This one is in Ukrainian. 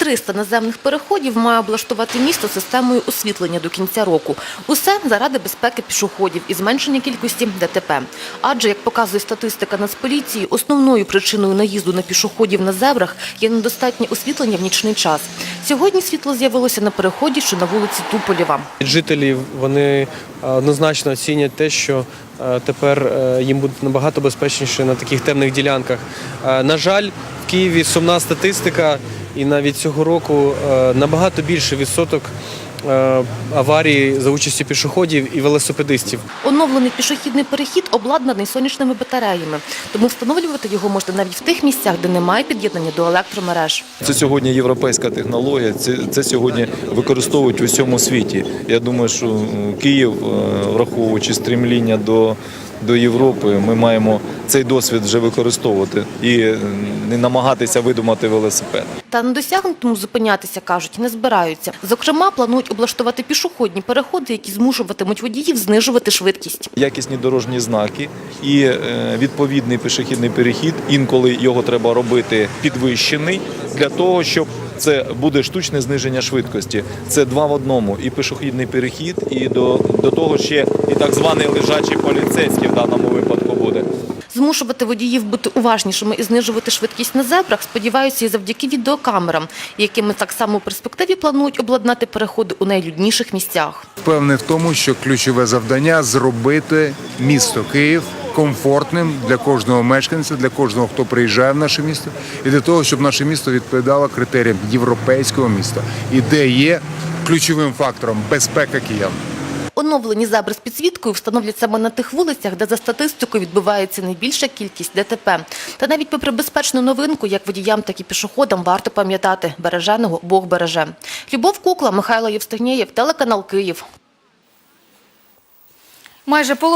300 наземних переходів має облаштувати місто системою освітлення до кінця року. Усе заради безпеки пішоходів і зменшення кількості ДТП. Адже, як показує статистика Нацполіції, основною причиною наїзду на пішоходів на зебрах є недостатнє освітлення в нічний час. Сьогодні світло з'явилося на переході, що на вулиці Туполєва. Жителі вони е, однозначно оцінять те, що е, тепер е, їм буде набагато безпечніше на таких темних ділянках. На жаль, в Києві сумна статистика, і навіть цього року е, набагато більше відсоток е, аварій за участю пішоходів і велосипедистів. Оновлений пішохідний перехід обладнаний сонячними батареями, тому встановлювати його можна навіть в тих місцях, де немає під'єднання до електромереж. Це сьогодні європейська технологія. Це, це сьогодні використовують у всьому світі. Я думаю, що Київ, е, враховуючи стремління до, до Європи, ми маємо цей досвід вже використовувати і е, не намагатися видумати велосипед. Та на досягнутому зупинятися, кажуть, не збираються. Зокрема, планують облаштувати пішохідні переходи, які змушуватимуть водіїв знижувати швидкість. Якісні дорожні знаки і е, відповідний пішохідний перехід. Інколи його треба робити підвищений для того, щоб це буде штучне зниження швидкості. Це два в одному: і пішохідний перехід, і до, до того ще і так званий лежачий поліцейський в даному випадку буде. Змушувати водіїв бути уважнішими і знижувати швидкість на зебрах сподіваються і завдяки відеокамерам, якими так само у перспективі планують обладнати переходи у найлюдніших місцях. Впевнений в тому, що ключове завдання зробити місто Київ комфортним для кожного мешканця, для кожного, хто приїжджає в наше місто, і для того, щоб наше місто відповідало критеріям європейського міста, і де є ключовим фактором безпека киян. Оновлені зебри з підсвіткою встановлять саме на тих вулицях, де за статистикою відбувається найбільша кількість ДТП. Та навіть попри безпечну новинку, як водіям, так і пішоходам варто пам'ятати – береженого Бог береже. Любов Кукла, Михайло Євстигнєєв, телеканал Київ. Майже половина